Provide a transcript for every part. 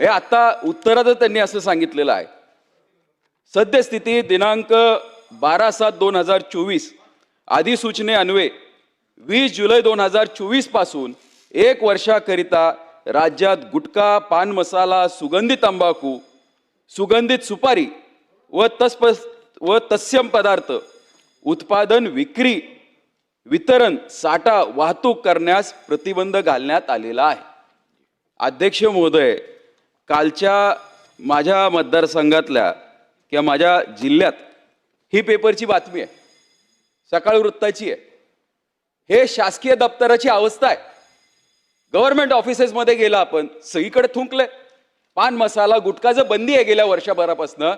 हे आता उत्तरातच त्यांनी असं सांगितलेलं आहे. सद्यस्थिती दिनांक बारा सात दोन हजार चोवीस अधिसूचने अन्वे वीस जुलै दोन हजार चोवीसपासून एक वर्षाकरिता राज्यात गुटखा पान मसाला सुगंधित तंबाखू सुगंधित सुपारी व तस्प व तत्सम पदार्थ उत्पादन विक्री वितरण साठा वाहतूक करण्यास प्रतिबंध घालण्यात आलेला आहे. अध्यक्ष महोदय कालच्या माझ्या मतदारसंघातल्या किंवा माझ्या जिल्ह्यात ही पेपरची बातमी आहे. सकाळ वृत्ताची आहे. हे शासकीय दप्तराची अवस्था आहे. गव्हर्नमेंट ऑफिसेसमध्ये गेला आपण सगळीकडे थुंकले पान मसाला गुटखाचं बंदी आहे गेल्या वर्षभरापासनं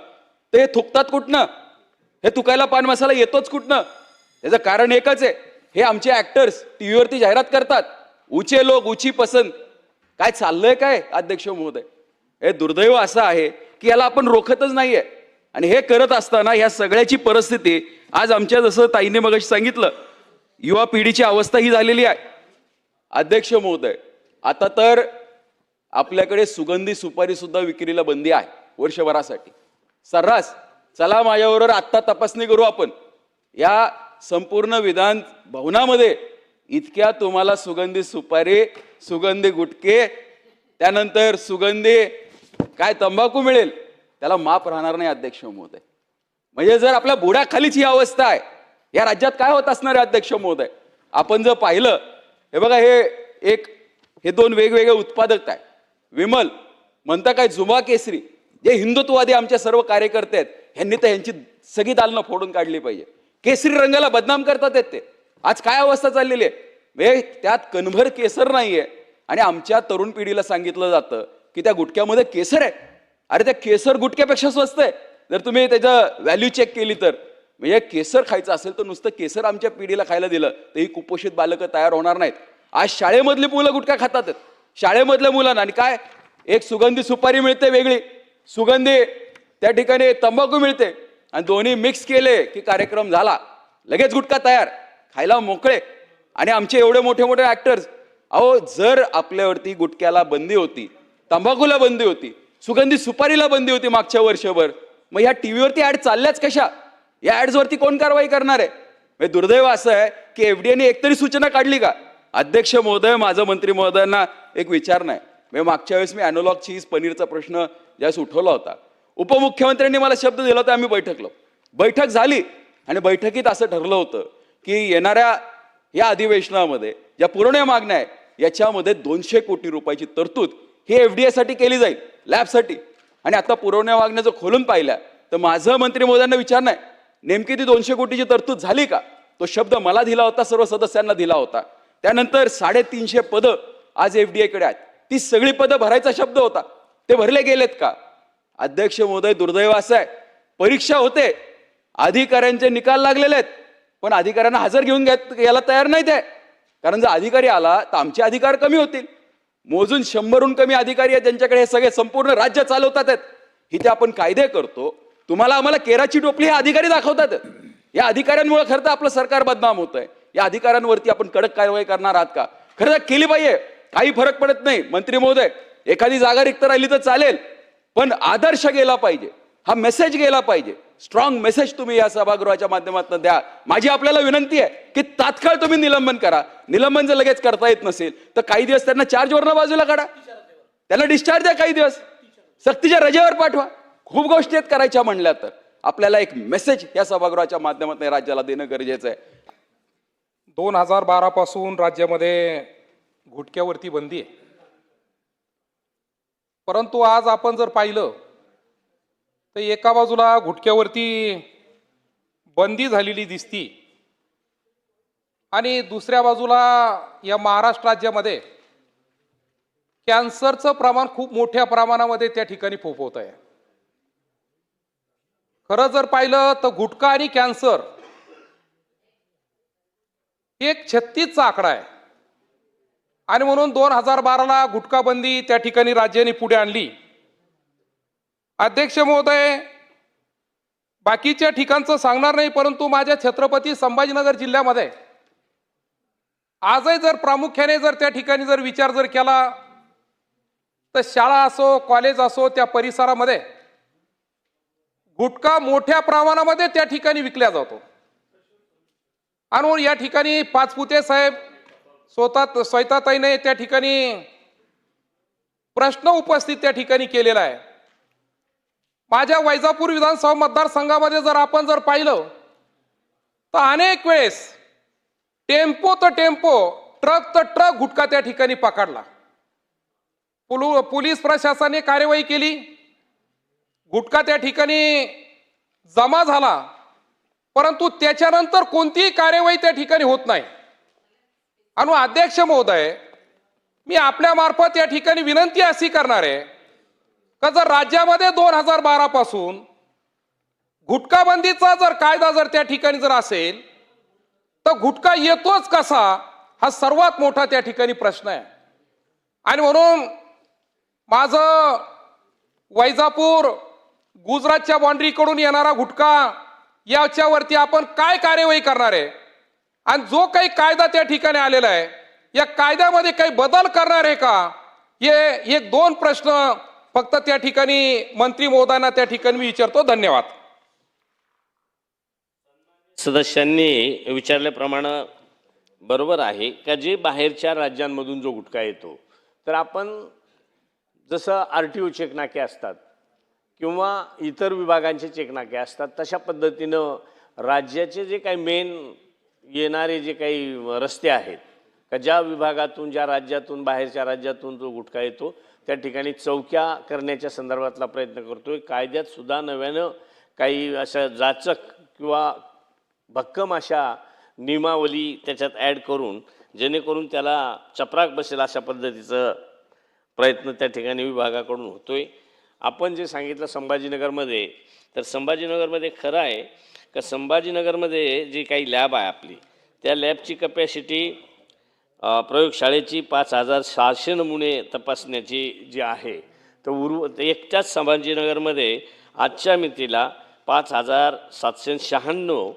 ते थुकतात कुठनं? हे तुकायला पान मसाला येतोच कुठनं? त्याचं कारण एकच आहे. हे आमचे ऍक्टर्स टीव्हीवरती जाहिरात करतात. उचे लोक उची पसंत. काय चाललंय काय अध्यक्ष महोदय? हे दुर्दैव असं आहे की याला आपण रोखतच नाहीये. आणि हे करत असताना या सगळ्याची परिस्थिती आज आमच्या जसं ताईने मग सांगितलं युवा पिढीची अवस्था ही झालेली आहे. अध्यक्ष महोदय आता तर आपल्याकडे सुगंधी सुपारी सुद्धा विक्रीला बंदी आहे वर्षभरासाठी. सर्रास चला माझ्याबरोबर आत्ता तपासणी करू आपण. या संपूर्ण विधान भवनामध्ये इतक्या तुम्हाला सुगंधी सुपारी सुगंधी गुटके त्यानंतर सुगंधी काय तंबाखू मिळेल? त्याला माप राहणार नाही अध्यक्ष महोदय. म्हणजे जर आपल्या बुडाखालीच ही अवस्था आहे या राज्यात काय होत असणार आहे अध्यक्ष महोदय? आपण जर पाहिलं हे बघा हे एक हे दोन वेगवेगळे उत्पादक आहे विमल म्हणता काय जुमा केसरी जे हिंदुत्ववादी आमचे सर्व कार्यकर्ते आहेत ह्यांनी तर ह्यांची सगळी दालनं फोडून काढली पाहिजे. केसरी रंगाला बदनाम करतात आहेत ते. आज काय अवस्था चाललेली आहे? म्हणजे त्यात कणभर केसर नाहीये. आणि आमच्या तरुण पिढीला सांगितलं जातं की त्या गुटक्यामध्ये केसर आहे. अरे त्या केसर गुटक्यापेक्षा स्वस्त आहे. जर तुम्ही त्याचं व्हॅल्यू चेक केली तर. म्हणजे केसर खायचं असेल तर नुसतं केसर आमच्या पिढीला खायला दिलं. तर ही कुपोषित बालकं तयार होणार नाहीत. आज शाळेमधली मुलं गुटखा खातात. आहेत. शाळेमधल्या मुलांना. आणि काय? एक सुगंधी सुपारी मिळते वेगळी. सुगंधी त्या ठिकाणी तंबाखू मिळते. आणि दोन्ही मिक्स केले की कार्यक्रम झाला. लगेच गुटखा तयार. खायला मोकळे. आणि आमचे एवढे मोठे मोठे ऍक्टर्स अहो जर आपल्यावरती गुटख्याला बंदी होती तंबाखूला बंदी होती. सुगंधी सुपारीला बंदी होती मागच्या वर्षभर. मग ह्या टीव्हीवरती ऍड चालल्याच कशा? या ऍड्सवरती कोण कारवाई करणार आहे? म्हणजे दुर्दैव असं आहे की एफडीएने एकतरी सूचना काढली का? अध्यक्ष महोदय माझं मंत्री महोदयांना एक विचार नाही. म्हणजे मागच्या वेळेस मी अॅनोलॉग चीज पनीरचा प्रश्न ज्यास उठवला होता. उपमुख्यमंत्र्यांनी मला शब्द दिला होता आम्ही बैठकलो. बैठक झाली आणि बैठकीत असं ठरलं होतं की येणाऱ्या या अधिवेशनामध्ये ज्या पुरवण्या मागण्या आहे याच्यामध्ये दोनशे कोटी रुपयाची तरतूद ही एफडीए साठी केली जाईल लॅबसाठी आणि आता पुरवण्या मागण्या जर खोलून पाहिल्या तर माझं मंत्री महोदयांना विचार नाही. नेमकी ती दोनशे कोटीची तरतूद झाली का? तो शब्द मला दिला होता सर्व सदस्यांना दिला होता. त्यानंतर साडेतीनशे पदं आज एफडीए कडे आहेत. ती सगळी पदं भरायचा शब्द होता. ते भरले गेलेत का? अध्यक्ष महोदय दुर्दैव असं आहे. परीक्षा होते. अधिकाऱ्यांचे निकाल लागलेले आहेत. पण अधिकाऱ्यांना हजर घेऊन घेत यायला तयार नाही ते कारण जर अधिकारी आला तर आमचे अधिकार कमी होतील. मोजून शंभरहून कमी अधिकारी आहेत ज्यांच्याकडे हे सगळे संपूर्ण राज्य चालवतात आहेत. इथे आपण कायदे करतो. तुम्हाला आम्हाला केराची टोपली हे अधिकारी दाखवतात. या अधिकाऱ्यांमुळे खरं तर आपलं सरकार बदनाम होत आहे या अधिकाऱ्यांवरती आपण कडक कारवाई करणार आहात का? खरं तर केली पाहिजे. काही फरक पडत नाही. मंत्री महोदय एखादी जागा रिक्त राहिली तर चालेल. पण आदर्श गेला पाहिजे. हा मेसेज गेला पाहिजे. स्ट्रॉंग मेसेज तुम्ही या सभागृहाच्या माध्यमातून द्या. माझी आपल्याला विनंती आहे की तात्काळ तुम्ही निलंबन करा. निलंबन जर लगेच करता येत नसेल तर काही दिवस त्यांना चार्जवरनं बाजूला काढा. त्यांना डिस्चार्ज द्या काही दिवस. सक्तीच्या रजेवर पाठवा. खूप गोष्टी आहेत करायच्या म्हणल्या तर. आपल्याला एक मेसेज या सभागृहाच्या माध्यमातून राज्याला देणं गरजेचं आहे. दोन हजार बारा पासून राज्यामध्ये घुटक्यावरती बंदी आहे. परंतु आज आपण जर पाहिलं तर एका बाजूला गुटक्यावरती बंदी झालेली दिसती आणि दुसऱ्या बाजूला या महाराष्ट्र राज्यामध्ये कॅन्सरचं प्रमाण खूप मोठ्या प्रमाणामध्ये त्या ठिकाणी फोफवत आहे. खरं जर पाहिलं तर गुटखा आणि कॅन्सर एक छत्तीसचा आकडा आहे. आणि म्हणून दोन हजार बाराला गुटखा बंदी त्या ठिकाणी राज्याने पुढे आणली. अध्यक्ष महोदय बाकीच्या ठिकाणचं सांगणार नाही परंतु माझ्या छत्रपती संभाजीनगर जिल्ह्यामध्ये आजही जर प्रामुख्याने जर त्या ठिकाणी जर विचार जर केला तर शाळा असो कॉलेज असो त्या परिसरामध्ये गुटखा मोठ्या प्रमाणामध्ये त्या ठिकाणी विकल्या जातो. आणि या ठिकाणी पाचपुते साहेब स्वतः स्वैताताईने त्या ठिकाणी प्रश्न उपस्थित त्या ठिकाणी केलेला आहे. माझ्या वैजापूर विधानसभा मतदारसंघामध्ये जर आपण जर पाहिलं तर अनेक वेळेस टेम्पो तर टेम्पो ट्रक तर ट्रक गुटखा त्या ठिकाणी पकडला. पोलीस प्रशासनाने कार्यवाही केली. गुटखा त्या ठिकाणी जमा झाला. परंतु त्याच्यानंतर कोणतीही कार्यवाही त्या ठिकाणी होत नाही. आणि अध्यक्ष महोदय मी आपल्यामार्फत या ठिकाणी विनंती अशी करणार आहे का जर राज्यामध्ये दोन हजार बारा पासून गुटखाबंदीचा जर कायदा जर त्या ठिकाणी जर असेल तर गुटखा येतोच कसा? हा सर्वात मोठा त्या ठिकाणी प्रश्न आहे. आणि म्हणून माझं वैजापूर गुजरातच्या बाँड्रीकडून येणारा गुटखा याच्यावरती आपण काय कार्यवाही करणार आहे? आणि जो काही कायदा त्या ठिकाणी आलेला आहे या कायद्यामध्ये काही बदल करणार आहे का? हे एक दोन प्रश्न फक्त त्या ठिकाणी मंत्री महोदयांना त्या ठिकाणी मी विचारतो धन्यवाद. सदस्यांनी विचारल्याप्रमाणे बरोबर आहे का जे बाहेरच्या राज्यांमधून जो गुटखा येतो तर आपण जसं आर टी ओ चेकनाके असतात किंवा इतर विभागांचे चेकनाके असतात तशा पद्धतीनं राज्याचे जे काही मेन येणारे जे काही रस्ते आहेत का ज्या विभागातून ज्या राज्यातून बाहेरच्या राज्यातून जो गुटखा येतो त्या ठिकाणी चौक्या करण्याच्या संदर्भातला प्रयत्न करतो कायद्यात सुद्धा नव्यानं काही अशा जाचक किंवा भक्कम अशा नियमावली त्याच्यात ॲड करून जेणेकरून त्याला चपराक बसेल अशा पद्धतीचं प्रयत्न त्या ठिकाणी विभागाकडून होतो आहे आपण जे सांगितलं संभाजीनगरमध्ये तर संभाजीनगरमध्ये खरं आहे का संभाजीनगरमध्ये जी काही लॅब आहे आपली त्या लॅबची कपॅसिटी प्रयोगशाळेची पाच हजार सहाशे नमुने तपासण्याची जी आहे तर उर्व एकट्याच संभाजीनगरमध्ये आजच्या मितीला पाच हजार सातशे शहाण्णव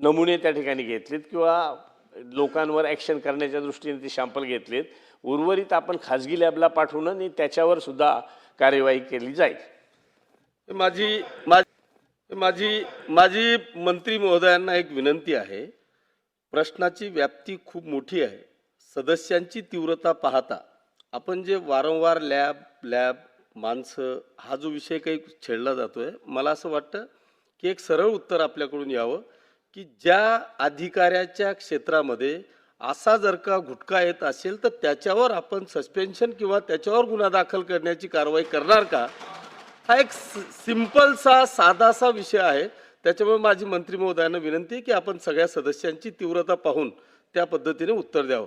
नमुने त्या ठिकाणी घेतलेत किंवा लोकांवर ॲक्शन करण्याच्या दृष्टीने ते शॅम्पल घेतलेत. उर्वरित आपण खाजगी लॅबला पाठवून आणि त्याच्यावर सुद्धा कार्यवाही केली जाईल. माझी माझी माझी माझी मंत्री महोदयांना एक विनंती आहे. प्रश्नाची व्याप्ती खूप मोठी आहे. सदस्यांची तीव्रता पाहता आपण जे वारंवार लॅब लॅब माणसं हा जो विषय काही छेडला जातो आहे मला असं वाटतं की एक सरळ उत्तर आपल्याकडून यावं की ज्या अधिकाऱ्याच्या क्षेत्रामध्ये असा जर का घुटका येत असेल तर त्याच्यावर आपण सस्पेन्शन किंवा त्याच्यावर गुन्हा दाखल करण्याची कारवाई करणार का? हा एक सिंपलसा साधासा विषय आहे. त्याच्यामुळे माझी मंत्री महोदयांना विनंती आहे की आपण सगळ्या सदस्यांची तीव्रता पाहून त्या पद्धतीने उत्तर द्यावं.